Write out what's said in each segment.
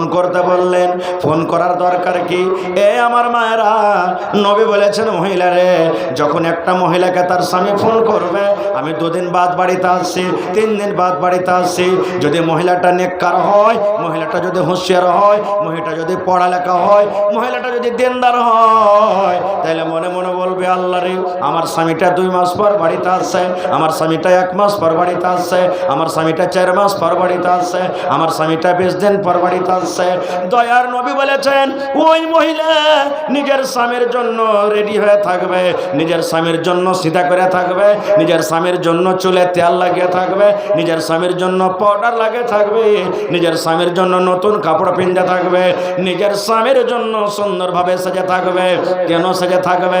Phone করতে বললেন, phone করার দরকার কি? এ আমার মায়েরা, নবী বলেছেন মহিলারে যখন একটা মহিলাকে তার স্বামী ফোন করবে, আমি দুদিন বাদ বাড়িতে আসছি, তিন দিন বাদ বাড়িতে আসছি। যদি মহিলাটা নেককার হয়, মহিলাটা যদি হুঁশিয়ার হয়, মহিলাটা যদি পড়ালেখা হয়, মহিলাটা যদি দেনদার হয়, তাহলে মনে মনে বলবে, আল্লাহ রে, আমার স্বামীটা দুই মাস পর বাড়িতে আসছে, আমার স্বামীটা এক মাস পর বাড়িতে আসছে, আমার স্বামীটা চার মাস পর বাড়িতে আসছে, আমার স্বামীটা বিশ দিন পর বাড়িতে আসছে। দয়ার নবী বলেছেন, ওই মহিলা নিজের স্বামীর জন্য রেডি হয়ে থাকবে, নিজের স্বামীর জন্য সিধা করে থাকবে, নিজের স্বামীর জন্য চুলে তেল লাগিয়ে থাকবে, নিজের স্বামীর জন্য পাউডার লাগিয়ে থাকবে, নিজের স্বামীর জন্য নতুন কাপড় পিনতে থাকবে, নিজের স্বামীর জন্য সুন্দরভাবে সেজে থাকবে। কেন সেজে থাকবে?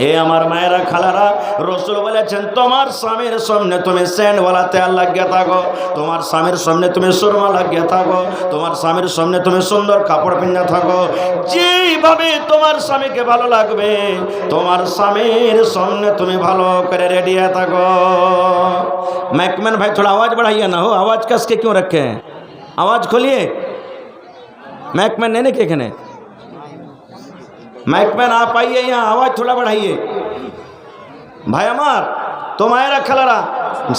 এ আমার মায়েরা খালারা রসুল বলেছেন তোমার স্বামীর সামনে তুমি স্যান্ডওয়ালা তেল লাগিয়ে থাকো তোমার স্বামীর সামনে তুমি সুরমা লাগিয়ে থাকো তোমার স্বামীর সামনে তুমি সুন্দর কাপড় পিনে থাকো যেভাবে তোমার স্বামীকে ভালো লাগবে তোমার স্বামীর সামনে তুমি ভালো করে রেডি হয়ে থাকো मैकमैन भाई थोड़ा आवाज़ बढ़ाइए ना हो आवाज़ कस के क्यों रखे हैं आवाज़ खोलिए मैकमैन नहीं ना कि एखने मैकमैन आप आइए यहाँ आवाज़ थोड़ा बढ़ाइए ভাই আমার তো মায়েরা খেলারা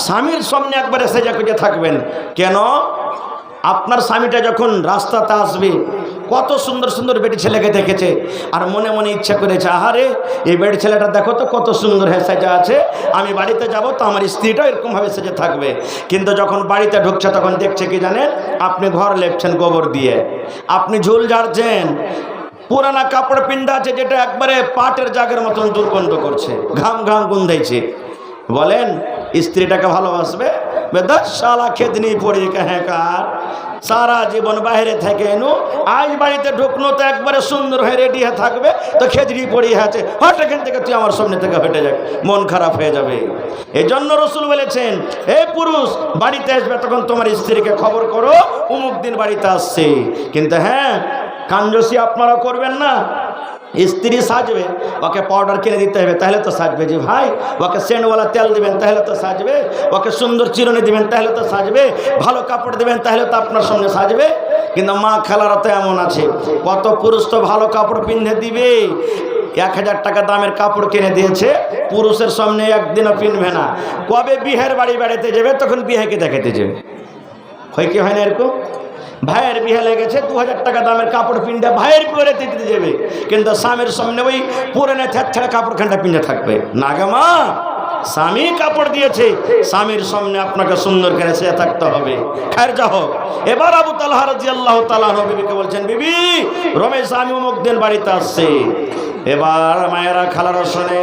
স্বামীর সামনে একবারে সেজা খুঁজে থাকবেন কেন আপনার স্বামীটা যখন রাস্তাতে আসবে কত সুন্দর সুন্দর বেটি ছেলেকে দেখেছে আর মনে মনে ইচ্ছা করেছে আহারে এই বেটি ছেলেটা দেখো তো কত সুন্দর হ্যাঁ সেজা আছে আমি বাড়িতে যাব তো আমার স্ত্রীটাও এরকমভাবে সেজে থাকবে কিন্তু যখন বাড়িতে ঢুকছে তখন দেখছে কি জানেন আপনি ঘর লেপছেন গোবর দিয়ে আপনি ঝুল ঝাড়ছেন পুরানা কাপড় পিন্ডা আছে যেটা একবারে পাটের জাগের মতন দুর্গন্ধ করছে, ঘাম ঘাম গুন্ধাইছে বলেন, স্ত্রীটাকে ভালোবাসবে? বেদাস শালা খেদনি পড়ি কার? সারা জীবন বাইরে থেকে এনু, আজ বাড়িতে ঢুকনো তো একবারে সুন্দর হয়ে রেডি হয়ে থাকবে, তো খেজড়ি পড়ি আছে। হট, এখান থেকে তুই আমার সামনে থেকে হেঁটে যাক মন খারাপ হয়ে যাবে। এই জন্য রসুল বলেছেন এ পুরুষ, বাড়িতে আসবে তখন তোমার স্ত্রীকে খবর করো উমুক দিন বাড়িতে আসছে। কিন্তু হ্যাঁ কাঞ্জসি আপনারা করবেন না? স্ত্রী সাজবে, ওকে পাউডার কিনে দিতে হবে, তাহলে তো সাজবে যে ভাই। ওকে সেন্টওয়ালা তেল দিবেন, তাহলে তো সাজবে। ওকে সুন্দর চিরুনি দিবেন, তাহলে তো সাজবে। ভালো কাপড় দিবেন, তাহলে তো আপনার সামনে সাজবে। কিন্তু মা খেলারা তো এমন আছে, কত পুরুষ তো ভালো কাপড় পিন্ধে দিবে। এক হাজার টাকা দামের কাপড় কিনে দিয়েছে, পুরুষের সামনে একদিনও পিনবে না। কবে বিহের বাড়ি বেড়াতে যাবে, তখন বিহেকে দেখাতে যাবে। হয় কি হয় না এরকম? ভাইয়ের বিয়ে লেগেছে দু হাজার টাকা দামের কাপড় পিনতে ভাইয়ের পরে দিতে যাবে কিন্তু স্বামীর সামনে ওই পুরনে ছেড়ে কাপড় খানটা পিনতে থাকবে। না স্বামী কাপড় দিয়েছে, স্বামীর সামনে আপনাকে সুন্দর করে সে থাকতে হবে। খায়ের যা হোক। এবার আবু তালাহ রাজি আল্লাহ তালাহ বিবিকে বলছেন, বিবি, রমেশ আমি অমুক দিন বাড়িতে আসছে। এবার মায়েরা খালারা শোনে